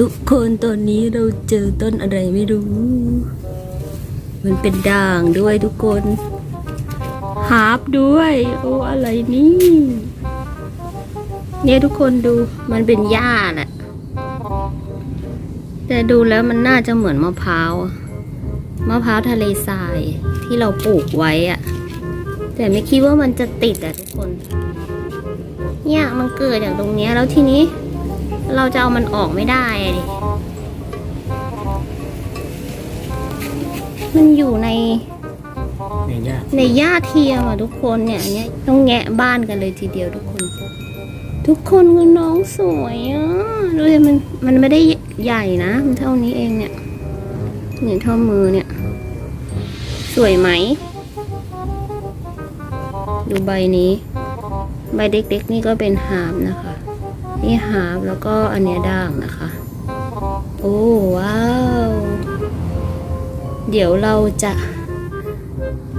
ทุกคนตอนนี้เราเจอต้นอะไรไม่รู้ มันเป็นด่างด้วยทุกคนหาบด้วย โอ้อะไรนี่ เนี่ยทุกคนดูมันเป็นหญ้าแหละแต่ดูแล้วมันน่าจะเหมือนมะพร้าวมะพร้าวทะเลทรายที่เราปลูกไว้อะแต่ไม่คิดว่ามันจะติดอะทุกคน เนี่ยมันเกิดอย่างตรงนี้แล้วทีนี้ เราจะเอามันออกไม่ได้อะดิมันอยู่ในในยากในหญ้าเทียมอะทุกคนเนี่ยอันเนี้ยต้องแงะบ้านกันเลยทีเดียวทุกคน ทุกคนก็น้องสวยอะดูสิมันมันไม่ได้ใหญ่นะ มันเท่านี้เองเนี่ยเนี่ยเท่ามือเนี่ย สวยไหม ดูใบนี้ ใบเด็กๆนี่ก็เป็นหาบนะคะ นี่หาบแล้วก็อันเนี้ยด่างนะคะ โอ้ว้าว เดี๋ยวเราจะ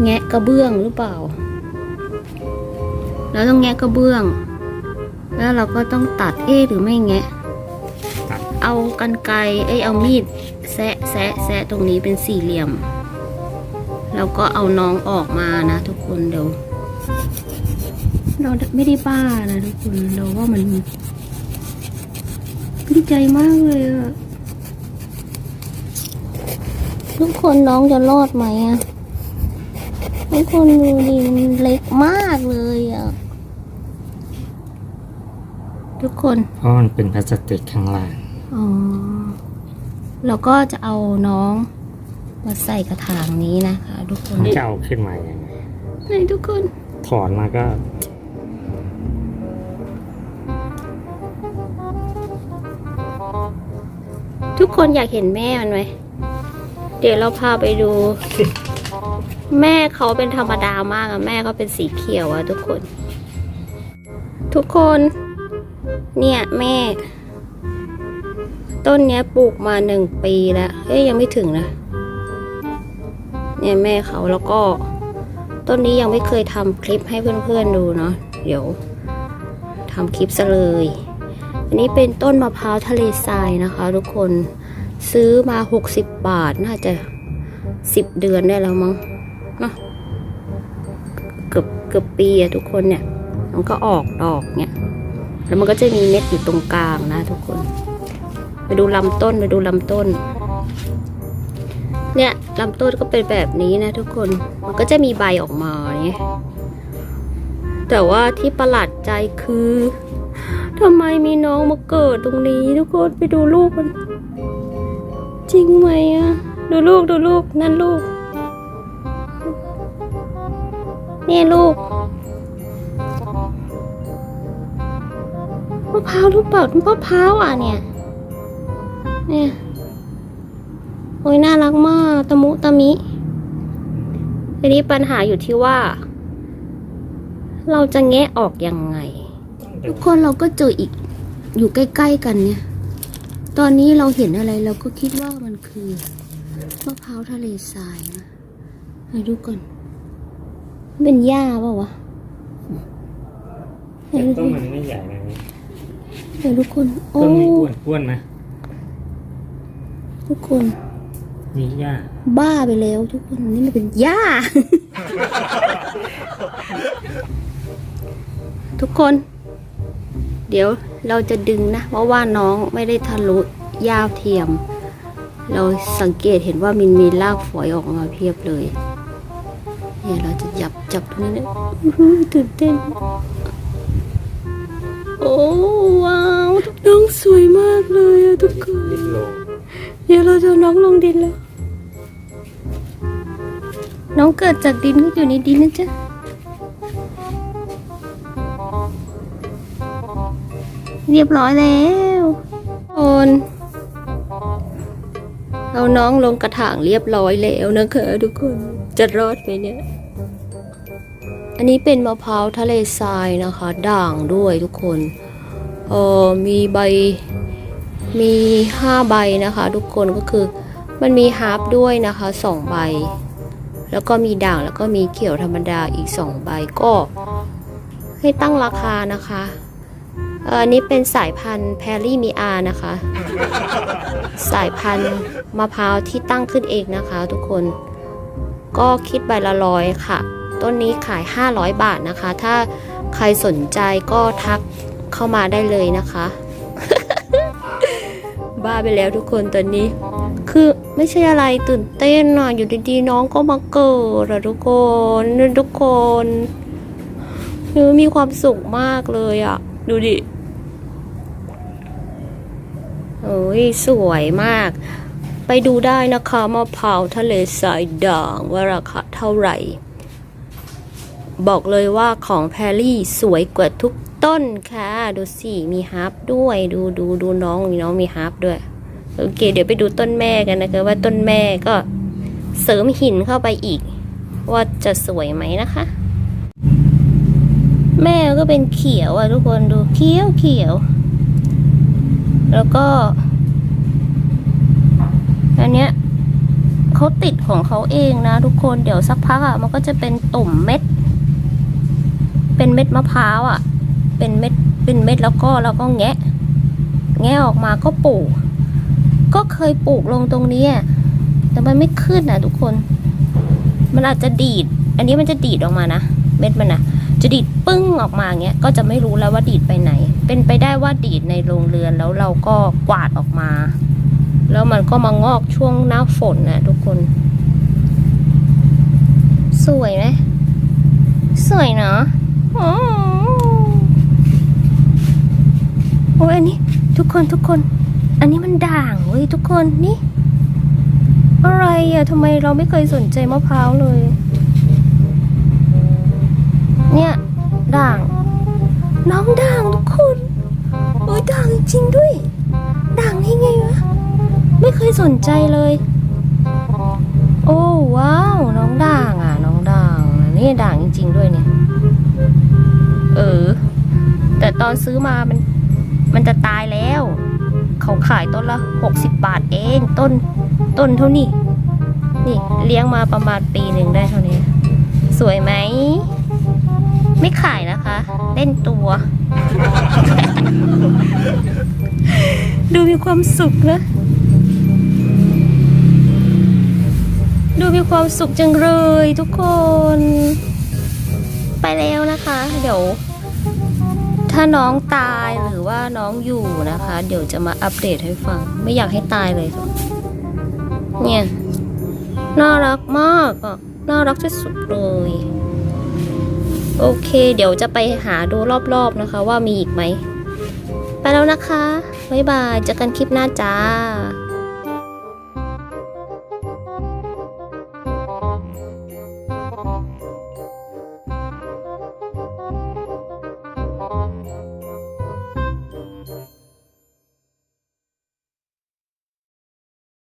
แงะกระเบื้องหรือเปล่าเราต้องแงะกระเบื้อง แล้วเราก็ต้องตัดเอ๊ะหรือไม่แงะตัดเอากันไกรเอ้ยเอามีดแซะแซะแซะตรงนี้เป็นสี่เหลี่ยม แล้วก็เอาน้องออกมานะทุกคนเดี๋ยวเราไม่ได้บ้านะทุกคนเราว่ามัน ดีใจมากเลยอะทุกคนน้องจะรอดไหมอะทุกคนดูดิมันเล็กมากเลยอะทุกคนเพราะมันเป็นพลาสติกข้างล่างอ๋อแล้วก็จะเอาน้องมาใส่กระถางนี้นะคะ ทุกคนมันจะเอาขึ้นมาอย่างไงไหนทุกคน ถอนมาก็ ทุกคนอยากเห็นแม่มันไหม เดี๋ยวเราพาไปดู แม่เขาเป็นธรรมดามากอะแม่เขาเป็นสีเขียวอะทุกคน ทุกคน เนี่ยแม่ ต้นเนี้ยปลูกมาหนึ่งปีแล้ว เอ้ยยังไม่ถึงนะ เนี่ยแม่เขาแล้วก็ ต้นนี้ยังไม่เคยทำคลิปให้เพื่อนๆดูเนาะ เดี๋ยวทำคลิปซะเลย อันนี้เป็นต้นมะพร้าวทะเลทรายนะคะ ทุกคนซื้อมา 60 บาทน่าจะ 10 เดือนได้แล้วมั้งเนาะเกือบเกือบปีอะทุกคนเนี่ย มันก็ออกดอกเนี่ย แล้วมันก็จะมีเม็ดอยู่ตรงกลางนะ ทุกคน ไปดูลำต้นไปดูลำต้น เนี่ยลำต้นก็เป็นแบบนี้นะ ทุกคน มันก็จะมีใบออกมาเนี่ยแต่ว่าที่ประหลาดใจคือ ทำไมมีน้องมาเกิดตรงนี้ ทุกคนไปดูลูกมัน จริงไหมอะดูลูกดูลูกนั่นลูก นี่ลูกมะพร้าวหรือเปล่ามะพร้าวอะเนี่ยเนี่ยโอ้ยน่ารักมากตะมุตะมิทีนี้ปัญหาอยู่ที่ว่า เราจะแงะออกยังไง ทุกคนเราก็เจออีกอยู่ใกล้ ๆ กันเนี่ย ตอนนี้เราเห็นอะไรเราก็คิดว่ามันคือมะพร้าวทะเลทรายนะให้ดูก่อนมันเป็นหญ้าเปล่าวะให้แต่ดูต้นมันไม่ใหญ่นะนี่ให้ทุกคนโอ้ต้นมันอ้วนอ้วนๆนะทุกคน มีหญ้า บ้าไปแล้วทุกคนนี่มันเป็นหญ้า ทุกคน เดี๋ยวเราจะดึงนะ เพราะว่าน้องไม่ได้ทะลุหญ้าเทียม เราสังเกตเห็นว่ามันมีรากฝอยออกมาเพียบเลยเนี่ยเราจะจับจับตรงนี้นะตื่นเต้น โอ้ว้าวน้องสวยมากเลยอะทุกคนเดี๋ยวเราจะน้องลงดินแล้ว น้องเกิดจากดินก็อยู่ในดินนะจ๊ะ เรียบร้อยแล้วโอนเอาน้องลงกระถางเรียบร้อยแล้วนะคะทุกคนจะรอดไหมเนี่ยอันนี้เป็นมะพร้าวทะเลทรายนะคะ ด่างด้วยทุกคนเออมีใบมีห้าใบนะคะ ทุกคนก็คือมันมีฮาร์ปด้วยนะคะสองใบ แล้วก็มีด่างแล้วก็มีเขียวธรรมดาอีกสองใบก็ให้ตั้งราคานะคะ อ่ออันนี้เป็นสายพันธุ์แพรรี่มีอานะคะ สายพันธุ์มะพร้าวที่ตั้งขึ้นเองนะคะ ทุกคน ก็คิดใบละร้อยค่ะ ต้นนี้ขาย 500 บาทนะคะ ถ้าใครสนใจก็ทักเข้ามาได้เลยนะคะ บ้าไปแล้วทุกคนตอนนี้ คือไม่ใช่อะไรตื่นเต้นอะอยู่ดีๆน้องก็มาเกิดอะทุกคนทุกคนเออมีความสุขมากเลยอะ ดูดิ โอ้ยสวยมาก ไปดูได้นะคะมะพร้าวทะเลสายด่างว่าราคาเท่าไหร่ บอกเลยว่าของแพรรี่สวยกว่าทุกต้นค่ะ ดูสิมีฮาร์ปด้วยดูดูดูน้องมีน้องมีฮาร์ปด้วย โอเค เดี๋ยวไปดูต้นแม่กันนะคะ ว่าต้นแม่ก็เสริมหินเข้าไปอีก ว่าจะสวยไหมนะคะ แม่ก็เป็นเขียวอะทุกคนดูเขียวเขียว แล้วก็ อันเนี้ยเขาติดของเขาเองนะทุกคนเดี๋ยวสักพักอะมันก็จะเป็นตุ่มเม็ด เป็นเม็ดมะพร้าวอะ เป็นเม็ดเป็นเม็ดแล้วก็แล้วก็แงะ แงะออกมาก็ปลูก ก็เคยปลูกลงตรงนี้แต่มันไม่ขึ้นนะทุกคน มันอาจจะดีด อันนี้มันจะดีดออกมานะเม็ดมันนะ จะดีดปึ้งออกมาเงี้ยก็จะไม่รู้แล้วว่าดีดไปไหน เป็นไปได้ว่าดีดในโรงเรือนแล้วเราก็กวาดออกมา แล้วมันก็มางอกช่วงหน้าฝนนะทุกคน สวยไหมสวยเนาะอ๋อโอ้ยอันนี้ทุกคนทุกคน อันนี้มันด่างเว้ยทุกคนนี่อะไรอะทำไมเราไม่เคยสนใจมะพร้าวเลย เนี่ยด่าง น้องด่างทุกคนโอ้ยด่างจริงด้วย ด่างได้ไงวะ ไม่เคยสนใจเลย โอ้ว้าว น้องด่างอะ น้องด่าง นี่ด่างจริง ๆ ด้วยเนี่ย เออ แต่ตอนซื้อมามัน มันจะตายแล้ว เขาขายต้นละหกสิบบาทเอง ต้น ต้นเท่านี้ นี่เลี้ยงมาประมาณปีหนึ่งได้เท่านี้ สวยไหม ไม่ขายนะคะ เล่นตัว ดูมีความสุขนะ ดูมีความสุขจังเลยทุกคน ไปแล้วนะคะ เดี๋ยว ถ้าน้องตายหรือว่าน้องอยู่นะคะ เดี๋ยวจะมาอัปเดตให้ฟัง ไม่อยากให้ตายเลย เนี่ย น่ารักมากอะน่ารักที่สุดเลย โอเค เดี๋ยวจะไปหาดูรอบๆนะคะ ว่ามีอีกไหม ไปแล้วนะคะ บ๊ายบายเจอกันคลิปหน้าจ้า